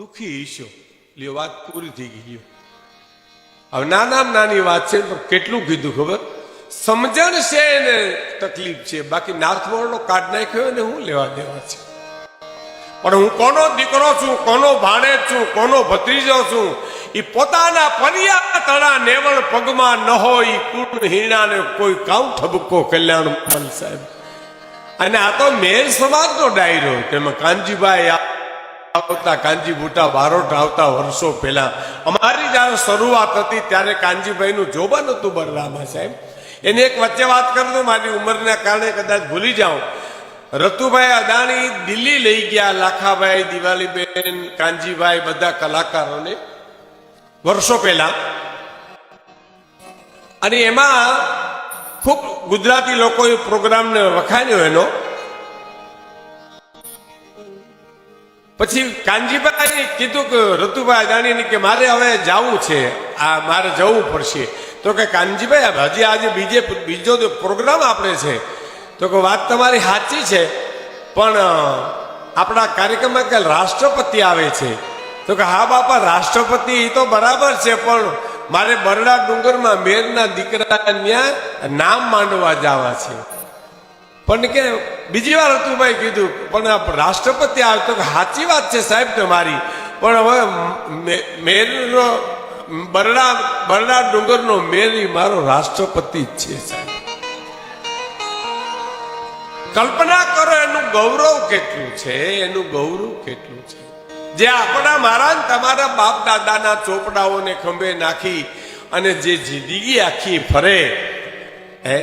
દુઃખી ઈશો લ્યો, વાત પૂરી થઈ ગઈ, લ્યો. હવે નાના નાની વાત છે, પણ કેટલું કીધું ખબર? સમજણ છે ને તકલીફ છે. બાકી નાથવર્ણનો કાઢ નાખ્યો ને હું લેવા દેવા છે. પણ હું કોનો દીકરો છું, કોનો ભાણેજ છું, કોનો ભત્રીજો છું એ પોતાના પરિયા તળા નેવળ પગમાં ન હોય કુટ હીણાને કોઈ કાઉ ઠબકો કલ્યાણ સાહેબ. અને આ તો મેર સમાજનો ડાયરો, તેમાં કાનજીભાઈ આવતા કાનજી બુટા બારોટ આવતા વર્ષો પહેલા. અમારી જ્યારે શરૂઆત હતી ત્યારે કાનજીભાઈનું જોબન હતું બરરામા સાહેબ. એને એક વચ્ચે વાત કરું તો મારી ઉંમરના કારણે કદાચ ભૂલી જાઉં. રતુભાઈ અદાણી દિલ્હી લઈ ગયા, લાખાભાઈ, દિવાલીબેન, કાનજીભાઈ બધા કલાકારોને વર્ષો પહેલા. અને એમાં ખૂબ ગુજરાતી લોકોએ પ્રોગ્રામને વખાણ્યો એનો. પછી કાનજીભાઈ કીધું કે, રતુભાઈ અદાણીને કે મારે હવે જવું છે, આ મારે જવું પડશે. તો કે, કાનજીભાઈ હજી આજે બીજે બીજો પ્રોગ્રામ આપણે છે. તો કે, વાત તમારી સાચી છે, પણ આપણા કાર્યક્રમમાં કે રાષ્ટ્રપતિ આવે છે. તો કે, હા બાપા, રાષ્ટ્રપતિ એ તો બરાબર છે, પણ મારે બરડા ડુંગરમાં મેરના દીકરા ત્યાં નામ માંડવા જવા છે. પણ કે બીજી વાર હતું ભાઈ કીધું, પણ રાષ્ટ્રપતિ આવે તો સાચી વાત છે સાહેબ તમારી પણ હવે મેરનો, બરડા બરડા ડુંગરનો મેર મારો રાષ્ટ્રપતિ જ છે સાહેબ. કલ્પના કરો એનું ગૌરવ કેટલું છે, એનું ગૌરવ કેટલું છે. જે આપણા મારા તમારા બાપ દાદાના ચોપડાઓને ખંભે નાખી અને જે જિંદગી આખી ફરે, હે?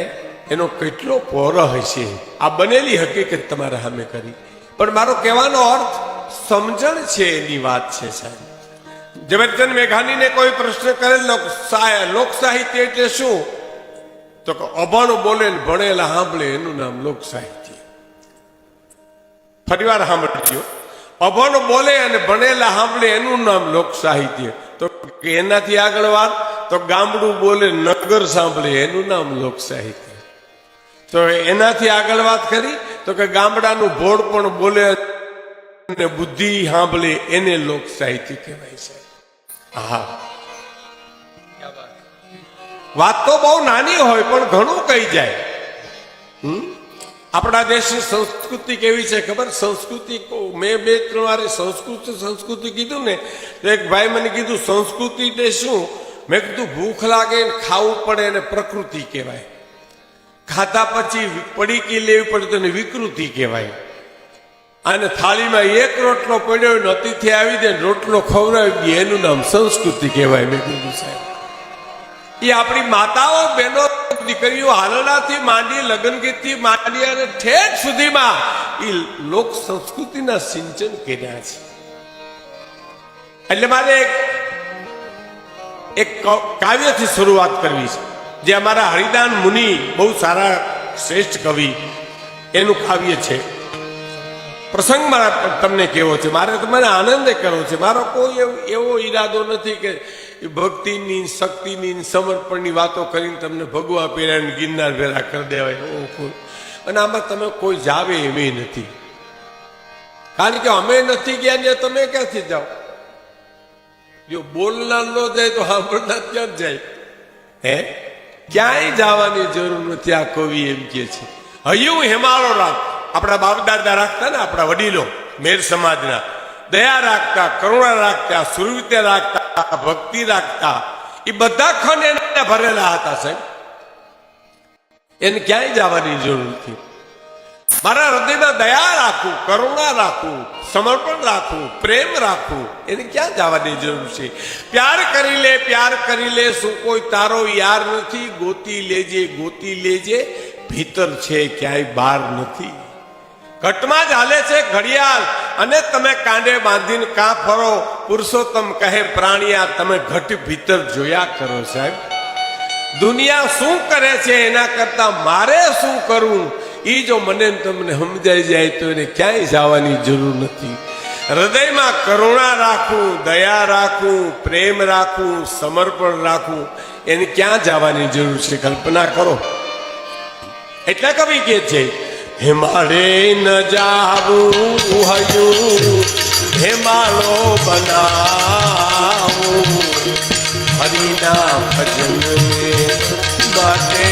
એનો કેટલો પોરહ હશે? આ બનેલી હકીકત તમારા સામે કરી. પણ મારો કહેવાનો અર્થ સમજણ છે એની વાત છે, સાહેબ. ઝવેરચંદ મેઘાણીને કોઈ પ્રશ્ન કરે લોક સાહિત્ય એટલે શું? તો કે અભણ બોલે ભણેલા, સાંભળે, એનું નામ લોક સાહિત્ય ફરીવાર સાંભળજો. અભણ બોલે અને ભણેલા, સાંભળે, એનું નામ લોક સાહિત્ય તો એનાથી આગળ વાત, તો ગામડું બોલે, નગર સાંભળે, એનું નામ લોક તો એનાથી આગળ વાત કરી, તો કે ગામડાનું ભોળ પણ બોલે અને બુદ્ધિ સાંભળે, એને લોક સાહિત્ય કહેવાય છે. હા વાત તો બહુ નાની હોય, પણ ઘણું કહી જાય? આપણા દેશની સંસ્કૃતિ કેવી છે ખબર? સંસ્કૃતિ મેં બે ત્રણ વાર સંસ્કૃતિ સંસ્કૃતિ કીધું ને, તો એક ભાઈ મને કીધું, સંસ્કૃતિ તે શું? મેં કીધું, ભૂખ લાગે ખાવું પડે એને પ્રકૃતિ કહેવાય. ખાધા પછી પડીકી લેવી પડે તો વિકૃતિ કહેવાય. અને થાળીમાં એક રોટલો પડ્યો હોય અતિથિ આવી જાય રોટલો ખવડાવી દે, એનું નામ સંસ્કૃતિ કહેવાય મેં કીધું સાહેબ. એ આપણી માતાઓ, બહેનો દીકરીઓ હાલનાથી માંડી, લગ્નગીતથી માંડી અને ઠેઠ સુધીમાં એ લોક સંસ્કૃતિના સિંચન કર્યા છે. એટલે મારે એક કાવ્યથી શરૂઆત કરવી છે. જે અમારા હરિદાન મુનિ બહુ સારા શ્રેષ્ઠ કવિ. એનું કાવ્ય છે. પ્રસંગ મારા તમને કેવો છે? મારે તો મને આનંદ કરવો છે. મારો કોઈ એવો- એવો ઈરાદો નથી કે ભક્તિની, શક્તિની, સમર્પણની વાતો કરીને તમને ભગવા પેરાને ગિરનાર ભેરા કરી દેવાય. એવો કોઈ. અને આમાં તમે કોઈ જાવે એમ નથી. કારણ કે અમે નથી ગયા ને તમે ક્યાંથી જાઓ? જો બોલનાર ન જાય તો સાંભળનાર ક્યાં જાય? હે? ક્યાંય જવાની જરૂર નથી. આ કવિ એમ કે છે, હયું હેમાળો રાખ. આપણા બાપ દાદા રાખતા ને આપણા વડીલો, મેર સમાજના. દયા રાખતા, કરુણા રાખતા સુરવિત્ય રાખતા, ભક્તિ રાખતા. એ બધા ખંડ એને ભરેલા હતા સાહેબ. એને ક્યાંય જવાની જરૂર નથી. મારા હૃદયમાં દયા રાખવું કરુણા રાખું, સમર્પણ રાખવું પ્રેમ રાખવું એને ક્યાં જવાની જરૂર છે? પ્યાર કરી લે, પ્યાર કરી લે, શું કોઈ તારો યાર નથી? ગોતી લેજે ગોતી લેજે. ભીતર છે, ક્યાંય બહાર નથી. ઘટમાં જ હાલે છે ઘડિયાળ. અને તમે કાંડે બાંધીને કાં ફરો? પુરુષોત્તમ કહે, પ્રાણીયા, તમે ઘટ ભીતર જોયા કરો સાહેબ. દુનિયા શું કરે છે? એના કરતા મારે શું કરવું એ જો મને તમને સમજાઈ જાય તો એને ક્યાંય જવાની જરૂર નથી. હૃદયમાં કરુણા રાખવું દયા રાખવું પ્રેમ રાખવું સમર્પણ રાખવું એને ક્યાં જવાની જરૂર છે? કલ્પના કરો. એટલે કવિ કે છે હિમાલય ન જાવું હયું હેમાળો બનાવું, હરિના ભજન માટે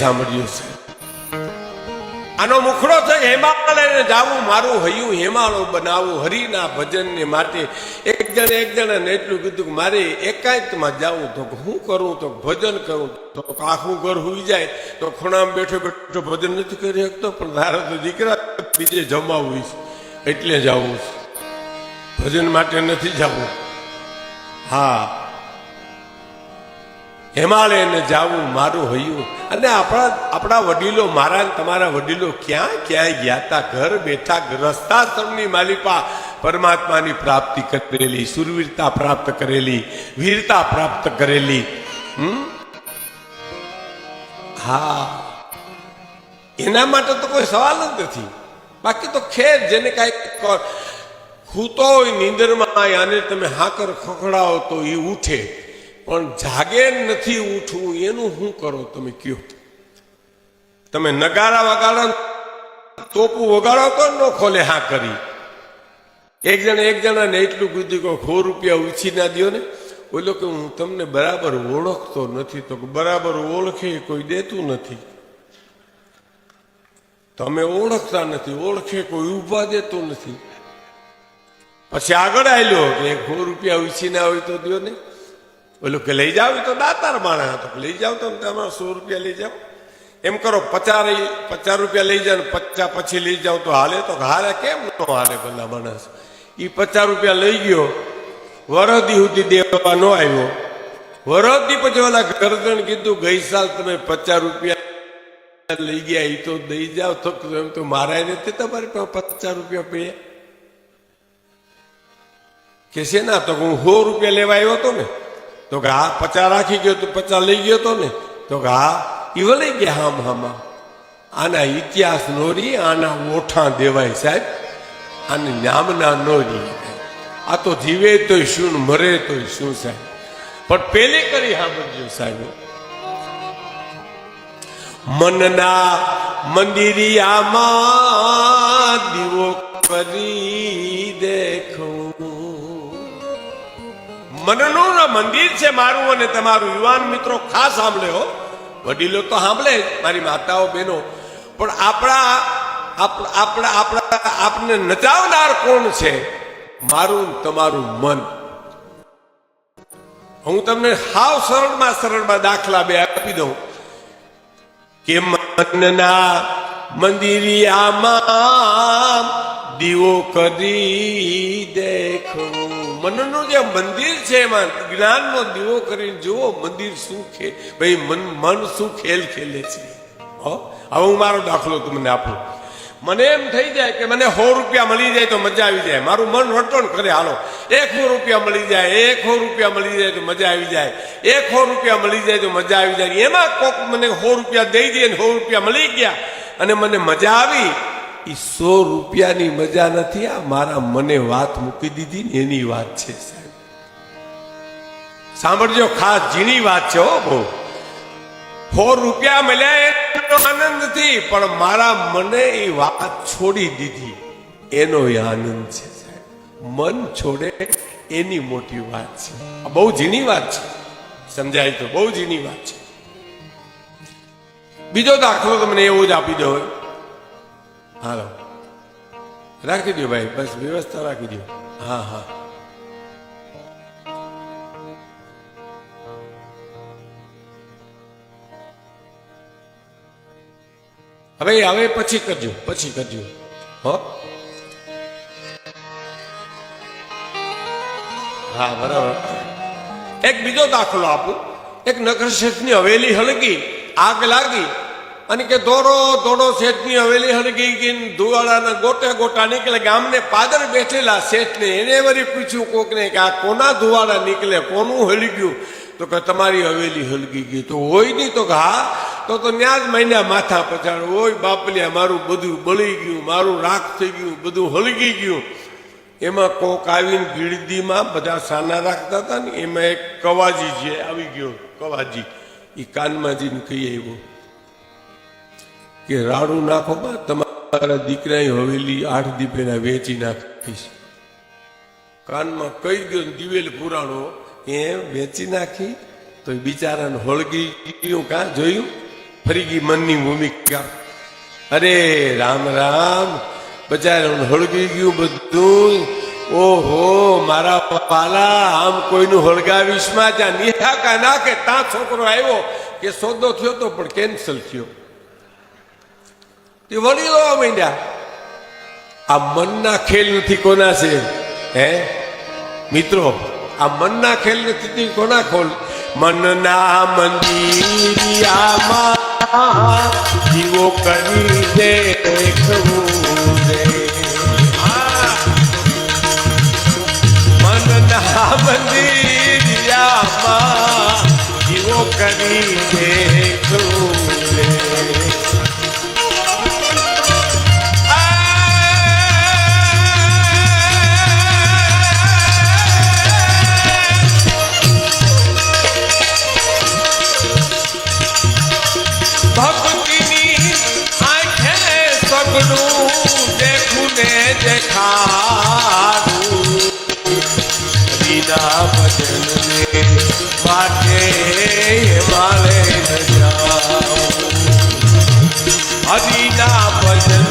સાંભળ્યું છે. આનો મુખડો છે કે જાવું, મારું હૈયું હેમાળો બનાવું, હરિના ભજનને માટે એક જણ એક જણાને એટલું કીધું કે મારે એકાંતમાં જાવું તો હું કરું, તો ભજન કરું, તો આખું ઘર હુઈ જાય, તો ખૂણામાં બેઠો બેઠો ભજન નથી કરી શકતો, પણ તારા તો દીકરા બીજે જમાવું એટલે જવું ભજન માટે નથી જવું. હા હિમાલયને જાવું, મારું હૈયું. અને આપણા આપણા વડીલો મારા તમારા વડીલો ક્યાં ક્યાં ગયા તા? ઘર બેઠા રસ્તાશ્રમની માલિપા પરમાત્માની પ્રાપ્તિ કરેલી, સુરવીરતા પ્રાપ્ત કરેલી, વીરતા પ્રાપ્ત કરેલી. હા. એના માટે તો કોઈ સવાલ જ નથી. બાકી તો ખેર જેને કાંઈ ખૂતો હોય નીંદરમાં આને તમે હાકર ખખડાવો તો એ ઉઠે. પણ જાગે નથી ઉઠવું, એનું શું કરો, તમે કયો. તમે નગારા વગાડો તોપું વગાડો તો ન ખોલે, હા કરી. એક જણા એક જણાને એટલું કીધું કે સો રૂપિયા ઉછી ના દો ને. બોલો કે હું તમને બરાબર ઓળખતો નથી, તો બરાબર ઓળખે કોઈ દેતું નથી. તમે ઓળખતા નથી, ઓળખે કોઈ ઊભા દેતું નથી. પછી આગળ આવ્યો કે સો રૂપિયા ઉછી ના હોય તો દો ને. ઓલું કે લઈ જાવ તો દાતાર માણસ હતો. લઈ જાવ તો તમારે સો રૂપિયા લઈ જાઓ. એમ કરો પચાસ પચાસ રૂપિયા લઈ જાવ પચાસ પછી લઈ જાઓ તો હાલે. તો હાલે કેમ ન હાલે બધા માણસ? એ પચાસ રૂપિયા લઈ ગયો. વરદી સુધી દેવા ન આવ્યો. વરદી પછી ઓલા ગરદણ કીધું, ગઈ સાલ તમે પચાસ રૂપિયા લઈ ગયા એ તો દઈ જાવ તો એમ તો મારા નથી તમારી પાસે પચાસ રૂપિયા પડ્યા કે છે ના તો હું સો રૂપિયા લેવા આવ્યો હતો ને. તો કે હા પચાસ રાખી ગયો તો પચા લઈ ગયો તો ને? તો કે હા એ લઈ ગયા હામ હામાં. આના ઇતિહાસ નોરી, આના ઓઠા દેવાય સાહેબ. આને નામના નોરી. આ તો જીવે તોય શું મરે તોય શું સાહેબ. પણ પેલે કરી સાંભળજો સાહેબ. મનના મંદિરિયામાં દીવો કરી મનનું મંદિર છે મારું અને તમારું. યુવાન મિત્રો, ખાસ સાંભળ્યો વડીલો તો સાંભળે મારી માતાઓ, બહેનો. પણ આપણા આપણા આપણા, આપને નચાવનાર કોણ છે? મારું તમારું મન. હું તમને હાવ સરળમાં સરળમાં દાખલા બે આપી દઉં. કે મનના મંદિરિયામાં દીવો કરી દેખો મનનું જે મંદિર છે એમાં જ્ઞાનનો દીવો કરીને જુઓ, મંદિર શું ખે, ભાઈ, મન મન શું ખેલ ખેલે છે. હો, હવે હું મારો દાખલો તમને આપું. મને એમ થઈ જાય કે મને સો રૂપિયા મળી જાય તો મજા આવી જાય. મારું મન રટણ કરે, હાલો. એક સો રૂપિયા મળી જાય એક સો રૂપિયા મળી જાય તો મજા આવી જાય. એકસો રૂપિયા મળી જાય તો મજા આવી જાય. એમાં કોક મને સો રૂપિયા દઈ દે સો રૂપિયા મળી ગયા અને મને મજા આવી. એ સો રૂપિયાની મજા નથી. આ મારા મને વાત મૂકી દીધી ને એની વાત છે, સાહેબ. સાંભળજો, ખાસ ઝીણી વાત છે, હો, બહુ. સો રૂપિયા મળ્યા એનો આનંદ નથી પણ મારા મને એ વાત છોડી દીધી. એનો આનંદ છે, સાહેબ. મન છોડે એની મોટી વાત છે. બહુ ઝીણી વાત છે. સમજાય તો બહુ ઝીણી વાત છે. બીજો દાખલો તમને એવો જ આપી દો હાલો. રાખી દો ભાઈ, બસ વ્યવસ્થા રાખી દો. હા હા. હવે હવે પછી કરજો પછી કરજો. હો? હા, બરાબર. એક બીજો દાખલો આપું. એક નગર શેઠની હવેલી હળગી, આગ લાગી અને કે દોડો દોડો શેઠની હવેલી હળગી ગઈ ધુવાળાના ગોટે ગોટા નીકળે, ગામને પાદર બેઠેલા શેઠને એને વળી પૂછ્યું કોકને કે આ કોના ધુવાડા નીકળે, કોનું હળી ગયું તો કે તમારી હવેલી હલગી ગઈ. તો હોય નહીં તો હા, તો તો ત્યાં જ મહિના માથા પછાડ. હોય બાપલિયા મારું બધું બળી ગયું, મારું રાખ થઈ ગયું, બધું હલગી ગયું. એમાં કોક આવીને ગીરદીમાં બધા સાના રાખતા હતા ને, એમાં એક કવાજી છે, આવી ગયો કવાજી. એ કાનમાંજીને કહી આવ્યો કે રાડું નાખો તમારા દીકરાએ હવેલી આઠ દીપેના વેચી નાખીશ કાનમાં કઈ ગયો દિવેલ પુરાણો, એ વેચી નાખી, તો બિચારાને હોળગી ગયું કાં, જોયું? ફરી ગઈ મનની ભૂમિકા. અરે રામ રામ, બચારાને હળગી ગયું બધું. ઓહો, મારા પાલા, આમ કોઈનું હળગાવીશમાં જ્યાં નિહાકા નાખે, ત્યાં છોકરો આવ્યો કે સોદો થયો તો પણ કેન્સલ થયો. તે વડીલો માંડ્યા. આ મનના ખેલ નથી કોના છે, હે? મિત્રો, આ મનના ખેલ નથી કોના ખોલ? મનના મંદિરિયામાં જીવો કરી દે મનના મંદિરિયામાં જીવો કરી દેખવું માટે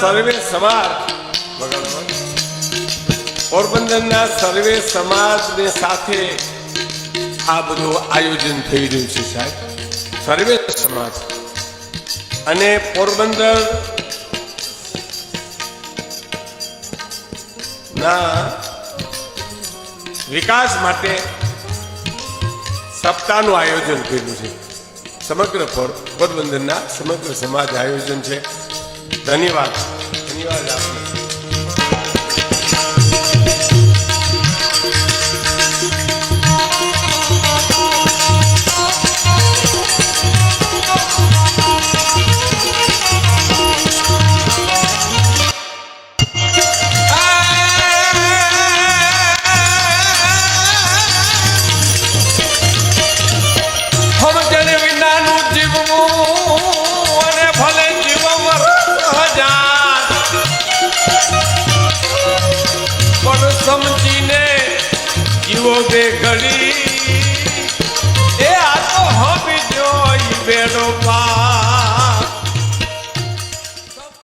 સર્વે સમાજ. પોરબંદરના સર્વે સમાજને સાથે આ બધું આયોજન થઈ રહ્યું છે સાહેબ. સર્વે સમાજ. અને પોરબંદર ના વિકાસ માટે સપ્તાહનું આયોજન કર્યું છે. સમગ્ર પોરબંદરના સમગ્ર સમાજ આયોજન છે. ધન્યવાદ. ધન્યવાદ. પણ સમજીને જીવો બે ઘડી